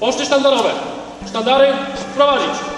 Poczty sztandarowe. Sztandary wprowadzić.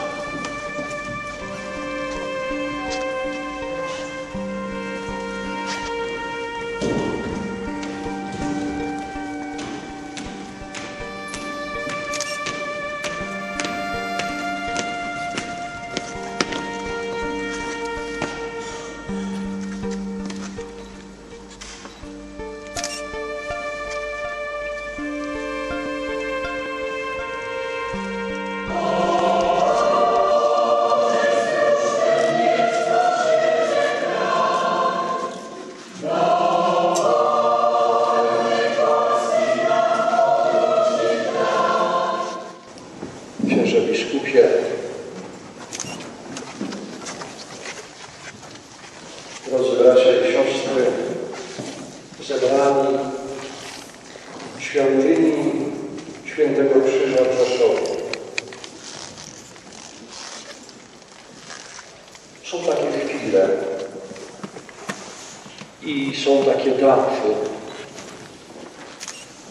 I są takie daty,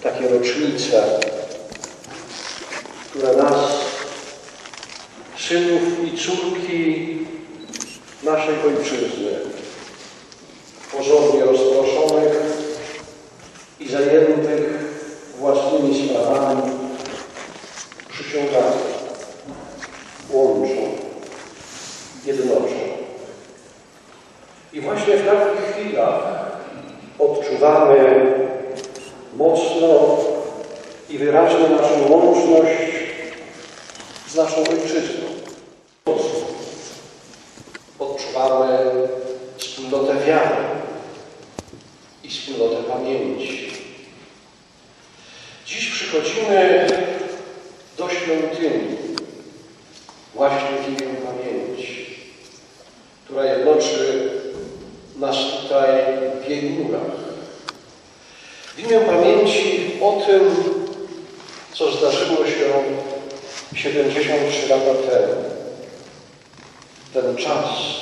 takie rocznice, które nas, synów i córki naszej Ojczyzny, porządnie rozproszonych i zajętych własnymi sprawami, przyciągają, łączą, jednoczą. I właśnie w takich chwilach odczuwamy mocno i wyraźnie naszą łączność z naszą ojczyzną. Odczuwamy wspólnotę wiary i wspólnotę pamięci. Dziś przychodzimy do świątyni właśnie w imię pamięci, która jednoczy nas tutaj w jej murach. W imię pamięci o tym, co zdarzyło się 73 lata temu. Ten czas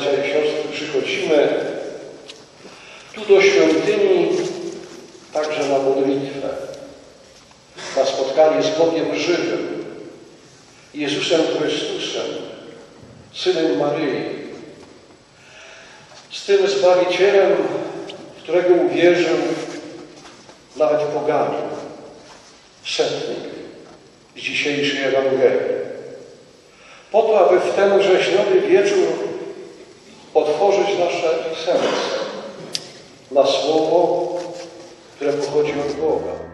bracia i siostry, przychodzimy tu do świątyni także na modlitwę, na spotkanie z Bogiem żywym, Jezusem Chrystusem, Synem Maryi, z tym Zbawicielem, którego uwierzył nawet poganin, setnik z dzisiejszej Ewangelii. Po to, aby w ten wrześniowy wieczór otworzyć nasze serce na słowo, które pochodzi od Boga.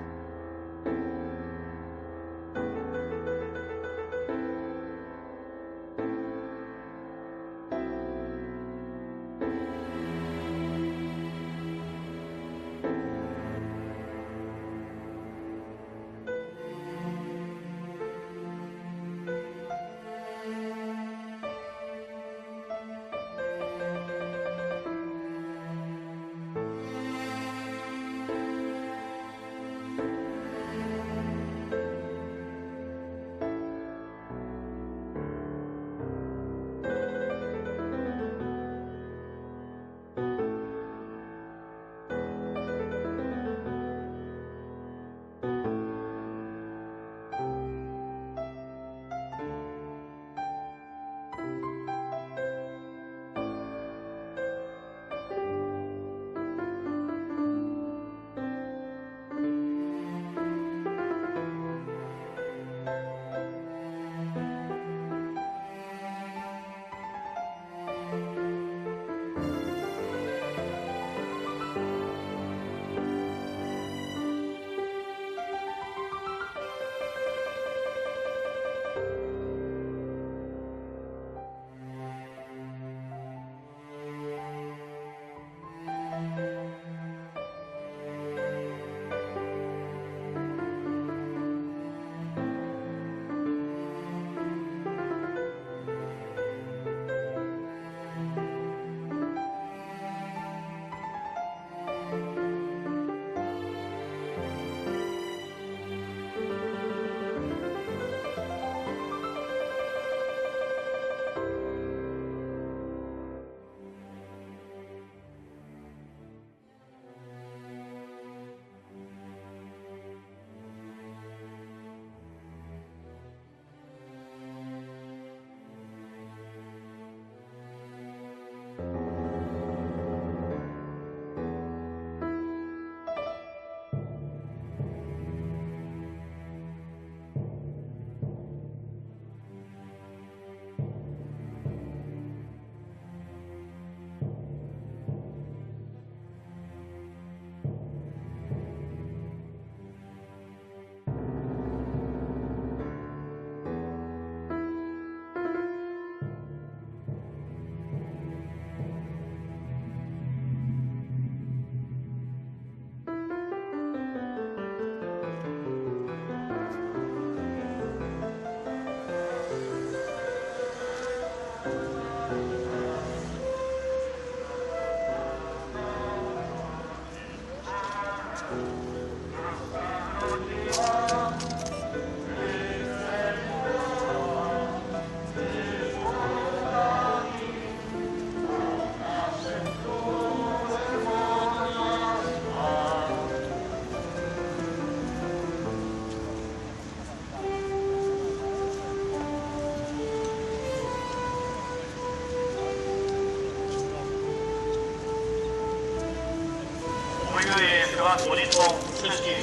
Jeszcze raz modlitwą wszystkich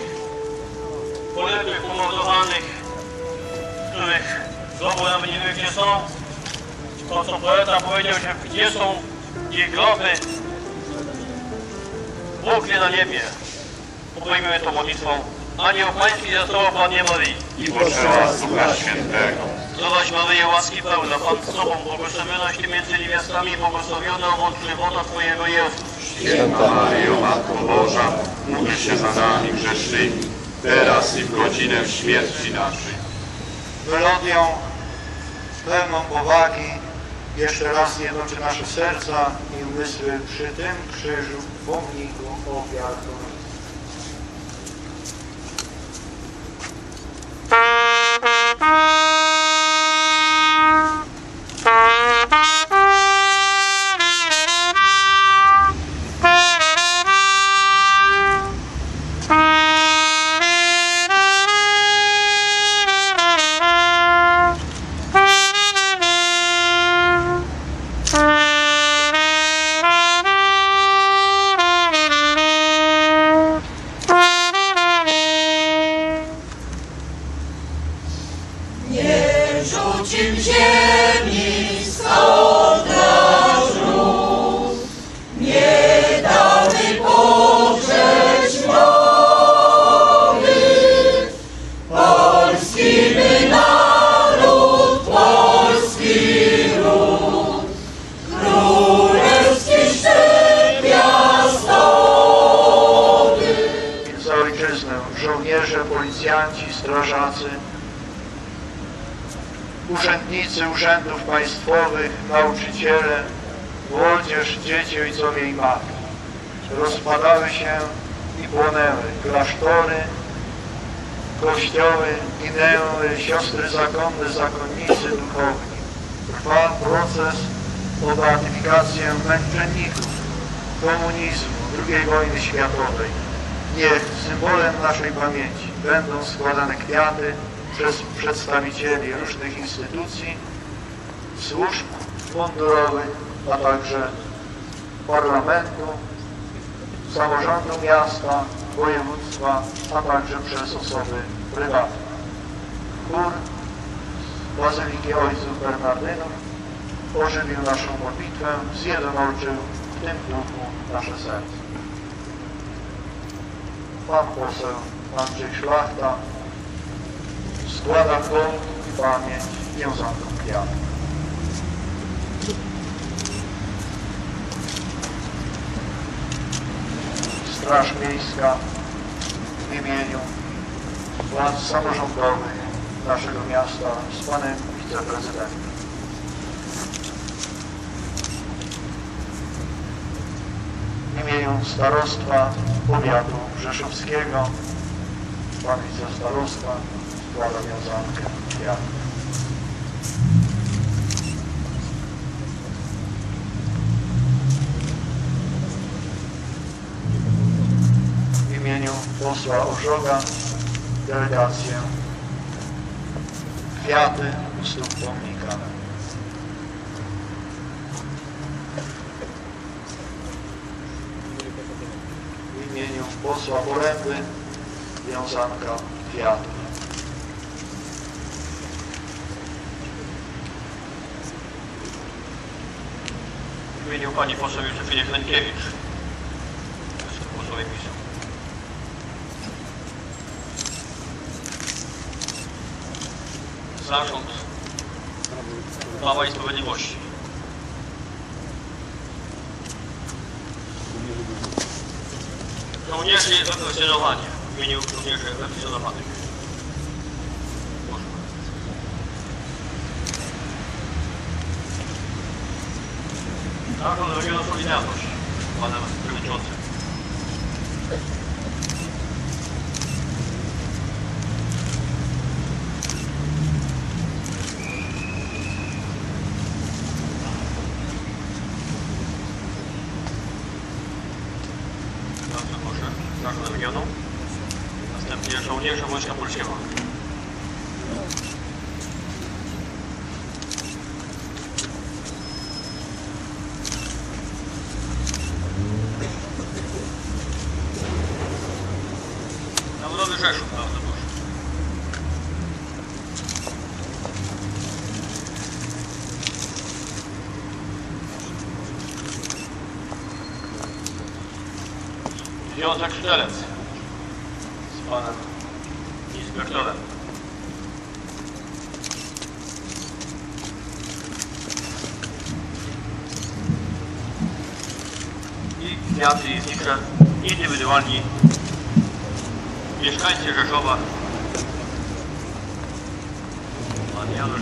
poległych, pomordowanych, których znowu nawet nie wiem gdzie są. To co poeta powiedział, że gdzie są ich groby, Bóg wie na niebie. Upojmy tą modlitwą. Anioł Pański zastosował Panie Maryi. i poczęła Ducha Świętego. Zdrowaś Maryjo, łaski pełna, Pan z Tobą, błogosławionaś Ty między niewiastami, błogosławiona owoc żywota Twojego Jezus. Święta Maryjo, Matko Boża, módl się za nami grzesznymi, teraz i w godzinę śmierci naszej. melodią pełną powagi jeszcze raz jednoczy nasze serca i umysły przy tym krzyżu, pomniku ofiar strażacy, urzędnicy urzędów państwowych, nauczyciele, młodzież, dzieci, ojcowie i matki. Rozpadały się i płonęły klasztory, kościoły, ginęły siostry zakonne, zakonnicy duchowni. Trwa proces o beatyfikację męczenników komunizmu, II wojny światowej. Niech symbolem naszej pamięci będą składane kwiaty przez przedstawicieli różnych instytucji, służb mundurowych, a także parlamentu, samorządu miasta, województwa, a także przez osoby prywatne. Chór Bazyliki Ojców Bernardynów ożywił naszą modlitwę, zjednoczył w tym duchu nasze serce. Pan poseł Andrzej Szlachta składa hołd i pamięć wiązaną kwiatów. Straż Miejska w imieniu władz samorządowych naszego miasta z panem wiceprezydentem. W imieniu starostwa powiatu rzeszowskiego pan wicestarosta składa wiązankę kwiatów. W imieniu posła Orzoga delegację kwiaty u stóp pomnika. W imieniu posła Poręby wiązanka kwiatów. W imieniu Pani poseł Józefiny Hrynkiewicz. Posłowie PiSu. Zarząd Prawa i Sprawiedliwości. Żołnierzy represjonowanie w imieniu żołnierzy represjonowanych. Proszę. Zarząd Regionu Solidarność. Panem Przewodniczącym. Błońska Polsiewa. Nawrody Rzeszów, prawda? Wiązek Sztelec inspektorem. I kwiaty i znicze indywidualni mieszkańcy Rzeszowa. Pan Janusz